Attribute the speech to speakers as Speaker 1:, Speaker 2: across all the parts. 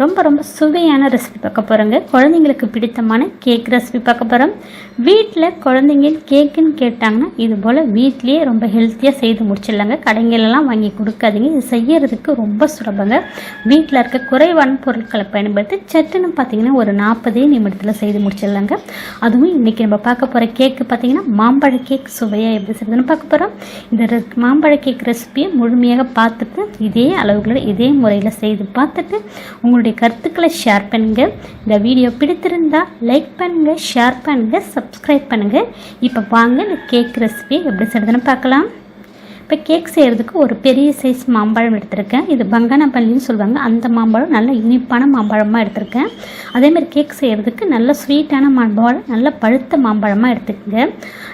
Speaker 1: ரொம்ப ரொம்ப சுவையான ரெசிபி பார்க்க போகிறோங்க குழந்தைங்களுக்கு பிடித்தமான கேக் ரெசிபி பார்க்க போகிறோம் வீட்டில் குழந்தைங்க கேக்குன்னு கேட்டாங்கன்னா இது போல் வீட்லேயே ரொம்ப ஹெல்த்தியாக செய்து முடிச்சிடலாங்க. கடைங்களெல்லாம் வாங்கி கொடுக்காதீங்க. இது செய்யறதுக்கு ரொம்ப சுலபங்க. வீட்டில் இருக்க குறைவான பொருட்களை பயன்படுத்தி சட்டுன்னு பார்த்தீங்கன்னா ஒரு நாற்பதே நிமிடத்தில் செய்து முடிச்சிடலாங்க. அதுவும் இன்றைக்கி நம்ம பார்க்க போகிற கேக்கு பார்த்தீங்கன்னா மாம்பழ கேக் சுவையாக எப்படி செய்யுதுன்னு பார்க்க போகிறோம் இந்த மாம்பழ கேக் ரெசிபியை முழுமையாக பார்த்துட்டு இதே அளவுகளோட இதே முறையில் செய்து பார்த்துட்டு உங்களுக்கு உங்களுடைய கருத்துக்களை ஷேர் பண்ணுங்க. இந்த வீடியோ பிடித்திருந்தா லைக் பண்ணுங்க ஷேர் பண்ணுங்க சப்ஸ்கிரைப் பண்ணுங்க. இப்போ வாங்க இந்த கேக் ரெசிபி எப்படி செய்யறதுன்னு பார்க்கலாம். இப்போ கேக் செய்கிறதுக்கு ஒரு பெரிய சைஸ் மாம்பழம் எடுத்திருக்கேன். இது பங்கனப்பள்ளின்னு சொல்லுவாங்க. அந்த மாம்பழம் நல்ல இனிப்பான மாம்பழமாக எடுத்திருக்கேன். அதேமாதிரி கேக் செய்கிறதுக்கு நல்ல ஸ்வீட்டான மாம்பழம் நல்ல பழுத்த மாம்பழமாக எடுத்துக்கோங்க.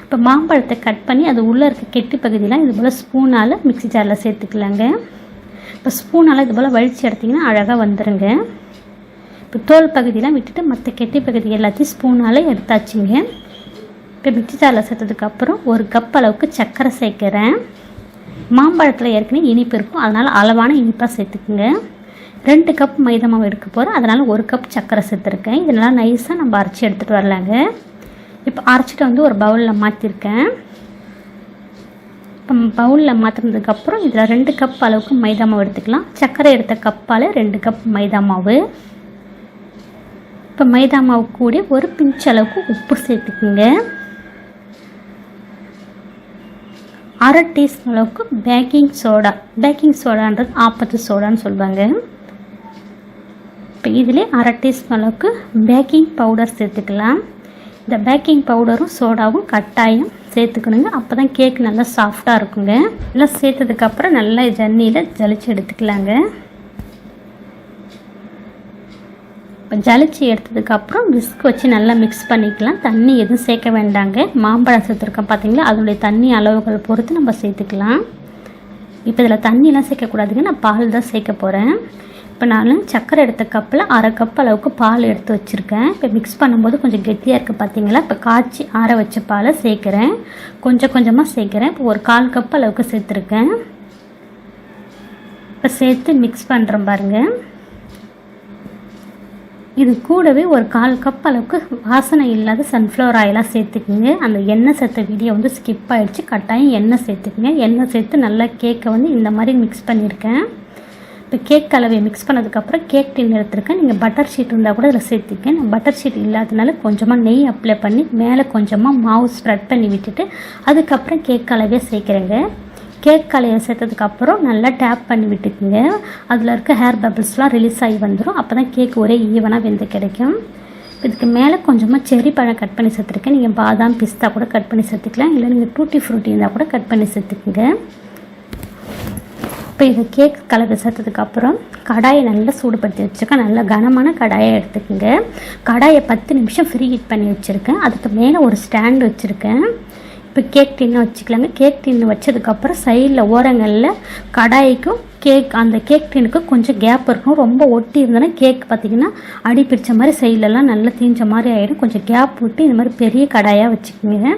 Speaker 1: இப்போ மாம்பழத்தை கட் பண்ணி அது உள்ளே இருக்க கெட்டி பகுதியெலாம் இது போல் ஸ்பூனால் மிக்ஸி ஜாரில் சேர்த்துக்கலாங்க. இப்போ ஸ்பூனால் இது போல் வலிச்சு எடுத்திங்கன்னா அழகாக வந்துடுங்க இப்போ தோல் பகுதியெலாம் விட்டுட்டு மற்ற கெட்டி பகுதி எல்லாத்தையும் ஸ்பூனால் எடுத்தாச்சுங்க. இப்போ மிக்ஸி ஜாரில் சேர்த்ததுக்கப்புறம் ஒரு கப் அளவுக்கு சர்க்கரை சேர்க்குறேன். மாம்பழத்தில் ஏற்கனவே இனிப்பு இருக்கும். அதனால் அளவான இனிப்பாக சேர்த்துக்குங்க. ரெண்டு கப் மைதா மாவு எடுக்க போகிறேன் அதனால் ஒரு கப் சர்க்கரை சேர்த்துருக்கேன். இதெல்லாம் நைஸாக நம்ம அரைச்சி எடுத்துகிட்டு வரலாங்க. இப்போ அரைச்சிட்டு வந்து ஒரு பவுலில் மாற்றிருக்கேன் பவுலில் மாற்றினதுக்கப்புறம் இதில் ரெண்டு கப் அளவுக்கு மைதா மாவு எடுத்துக்கலாம். சர்க்கரை எடுத்த கப்பால் ரெண்டு கப் மைதா மாவு. இப்போ மைதா மாவு கூட ஒரு பிஞ்ச் அளவுக்கு உப்பு சேர்த்துக்குங்க. அரை டீஸ்பூன் அளவுக்கு பேக்கிங் சோடா பேக்கிங் சோடான்றது ஆப்பத்து சோடான்னு சொல்லுவாங்க இப்போ இதிலே அரை டீஸ்பூன் அளவுக்கு பேக்கிங் பவுடர் சேர்த்துக்கலாம். இந்த பேக்கிங் பவுடரும் சோடாவும் கட்டாயம் சேர்த்துக்கணுங்க. அப்போ தான் கேக் நல்லா சாஃப்டாக இருக்குங்க. எல்லாம் சேர்த்ததுக்கப்புறம் நல்லா ஜன்னியில் ஜலிச்சு எடுத்துக்கலாங்க. இப்போ ஜலிச்சு எடுத்ததுக்கப்புறம் விஸ்க் வச்சு நல்லா மிக்ஸ் பண்ணிக்கலாம். தண்ணி எதுவும் சேர்க்க வேண்டாங்க. மாம்பழம் சேர்த்துருக்கோம் பார்த்தீங்களா அதனுடைய தண்ணி அளவுகள் பொறுத்து நம்ம சேர்த்துக்கலாம். இப்போ இதில் தண்ணியெலாம் சேர்க்கக்கூடாதுங்க. நான் பால் தான் சேர்க்க போகிறேன் இப்போ நான் சர்க்கரை எடுத்த கப்பில் அரை கப் அளவுக்கு பால் எடுத்து வச்சுருக்கேன். இப்போ மிக்ஸ் பண்ணும்போது கொஞ்சம் கெட்டியாக இருக்குது பார்த்தீங்களா இப்போ காய்ச்சி ஆற வச்ச பாலை சேர்க்குறேன். கொஞ்சம் கொஞ்சமாக சேர்க்குறேன். இப்போ ஒரு கால் கப் அளவுக்கு சேர்த்துருக்கேன். இப்போ சேர்த்து மிக்ஸ் பண்ணுறேன் பாருங்கள் இது கூடவே ஒரு கால் கப் அளவுக்கு வாசனை இல்லாத சன்ஃப்ளவர் ஆயிலாக சேர்த்துக்குங்க. அந்த எண்ணெய் சேர்த்த வீடியோ வந்து ஸ்கிப் ஆகிடுச்சு கட்டாயம் எண்ணெய் சேர்த்துக்குங்க. எண்ணெய் சேர்த்து நல்லா கேக்கை வந்து இந்த மாதிரி மிக்ஸ் பண்ணியிருக்கேன். இப்போ கேக் கலவையை மிக்ஸ் பண்ணதுக்கப்புறம் கேக் டின் எடுத்துருக்கேன். நீங்கள் பட்டர் ஷீட் இருந்தால் கூட இதில் சேர்த்துக்கேன் நான் பட்டர் ஷீட் இல்லாதனால கொஞ்சமாக நெய் அப்ளை பண்ணி மேலே கொஞ்சமாக மாவு ஸ்ப்ரெட் பண்ணி விட்டுட்டு அதுக்கப்புறம் கேக் கலவையை சேர்க்குறேங்க. கேக் கலையை சேர்த்ததுக்கப்புறம் நல்லா டேப் பண்ணி விட்டுக்குங்க. அதில் இருக்க ஹேர் பபிள்ஸ்லாம் ரிலீஸ் ஆகி வந்துடும் அப்போ தான் கேக் ஒரே ஈவனாக வெந்து கிடைக்கும். இதுக்கு மேலே கொஞ்சமாக செரி பழம் கட் பண்ணி சேர்த்துருக்கேன். நீங்கள் பாதாம் பிஸ்தா கூட கட் பண்ணி சேர்த்துக்கலாம். இல்லை நீங்கள் டூட்டி ஃப்ரூட்டி இருந்தால் கூட கட் பண்ணி சேர்த்துக்குங்க. இப்போ இது கேக் கலர் சேர்த்ததுக்கப்புறம் கடாயை நல்லா சூடுபடுத்தி வச்சுருக்கேன். நல்லா கனமான கடாயை எடுத்துக்கோங்க. கடாயை பத்து நிமிஷம் ஃப்ரீ ஹீட் பண்ணி வச்சுருக்கேன். அதுக்கு மேலே ஒரு ஸ்டாண்ட் வச்சுருக்கேன். இப்போ கேக் டின்னு வச்சுக்கலாங்க. கேக் டின்னு வச்சதுக்கப்புறம் சைடில் ஓரங்களில் கடாய்க்கும் கேக் அந்த கேக் டின்னுக்கு கொஞ்சம் கேப் இருக்கும். ரொம்ப ஒட்டி இருந்தோன்னா கேக் பார்த்திங்கன்னா அடி பிடிச்ச மாதிரி சைடிலலாம் நல்லா தீஞ்ச மாதிரி ஆகிடும் கொஞ்சம் கேப் விட்டு இந்த மாதிரி பெரிய கடாயாக வச்சுக்கோங்க.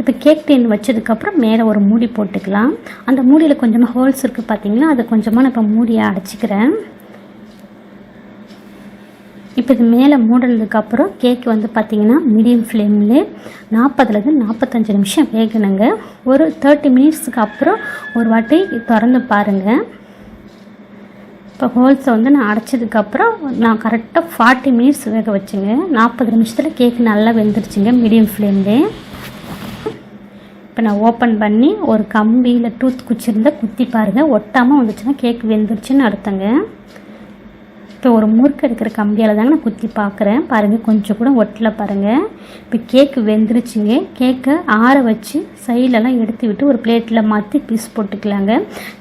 Speaker 1: இப்போ கேக் டின் வச்சதுக்கப்புறம் மேலே ஒரு மூடி போட்டுக்கலாம். அந்த மூடியில் கொஞ்சமாக ஹோல்ஸ் இருக்குது பார்த்தீங்கன்னா அதை கொஞ்சமாக நான் இப்போ மூடியை அடைச்சிக்கிறேன். இப்போ இது மேலே மூடினதுக்கப்புறம் கேக் வந்து பார்த்தீங்கன்னா மீடியம் ஃப்ளேம்லே நாற்பதுலேருந்து நாற்பத்தஞ்சு நிமிஷம் வேகணுங்க. ஒரு தேர்ட்டி மினிட்ஸுக்கு அப்புறம் ஒரு வாட்டி திறந்து பாருங்கள் இப்போ ஹோல்ஸை வந்து நான் அடைச்சதுக்கப்புறம் நான் கரெக்டாக ஃபார்ட்டி மினிட்ஸ் வேக வச்சுங்க. நாற்பது நிமிஷத்தில் கேக் நல்லா வெந்துருச்சுங்க மீடியம் ஃப்ளேம்லேயே இப்போ நான் ஓப்பன் பண்ணி ஒரு கம்பியில் டூத் குச்சி இருந்தால் குத்தி பாருங்கள் ஒட்டாமல் வந்துச்சுன்னா கேக் வெந்துருச்சுன்னு அர்த்தங்க. இப்போ ஒரு முறுக்கு எடுக்கிற கம்பியால் தாங்க நான் குத்தி பார்க்குறேன். பாருங்கள் கொஞ்சம் கூட ஒட்டலை பாருங்கள் இப்போ கேக்கு வெந்துருச்சுங்க. கேக்கை ஆற வச்சு சைடிலலாம் எடுத்து விட்டு ஒரு பிளேட்டில் மாற்றி பீஸ் போட்டுக்கலாங்க.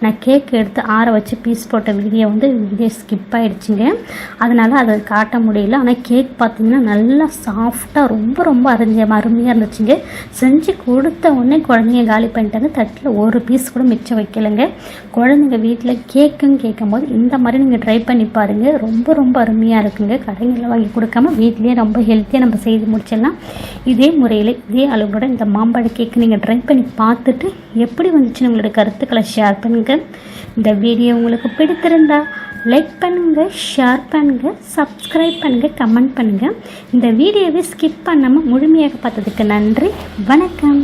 Speaker 1: நான் கேக் எடுத்து ஆற வச்சு பீஸ் போட்ட வீடியோ வந்து வீடியோ ஸ்கிப் ஆகிடுச்சிங்க அதனால் அதை காட்ட முடியல. ஆனால் கேக் பார்த்திங்கன்னா நல்லா சாஃப்டாக ரொம்ப ரொம்ப அருஞ்ச அருமையாக இருந்துச்சுங்க. செஞ்சு கொடுத்த உடனே குழந்தைங்க காலி பண்ணிட்டாங்க தட்டில் ஒரு பீஸ் கூட மிச்சம் வைக்கலைங்க. குழந்தைங்க வீட்டில் கேக்குன்னு கேட்கும்போது இந்த மாதிரி நீங்கள் ட்ரை பண்ணி பாருங்கள் ரொம்ப ரொம்ப ரொம்ப அருமையாக இருக்குங்க. கடைகளில் வாங்கி கொடுக்காம வீட்லேயே ரொம்ப ஹெல்த்தியாக நம்ம செய்து முடிச்சிடலாம். இதே முறையில் இதே அளவோட இந்த மாம்பழ கேக்கு நீங்கள் ட்ரை பண்ணி பார்த்துட்டு எப்படி வந்துச்சுன்னு உங்களோட கருத்துக்களை ஷேர் பண்ணுங்கள் இந்த வீடியோ உங்களுக்கு பிடித்திருந்தா லைக் பண்ணுங்கள் ஷேர் பண்ணுங்கள் சப்ஸ்கிரைப் பண்ணுங்கள் கமெண்ட் பண்ணுங்கள் இந்த வீடியோவை ஸ்கிப் பண்ணாமல் முழுமையாக பார்த்ததுக்கு நன்றி. வணக்கம்.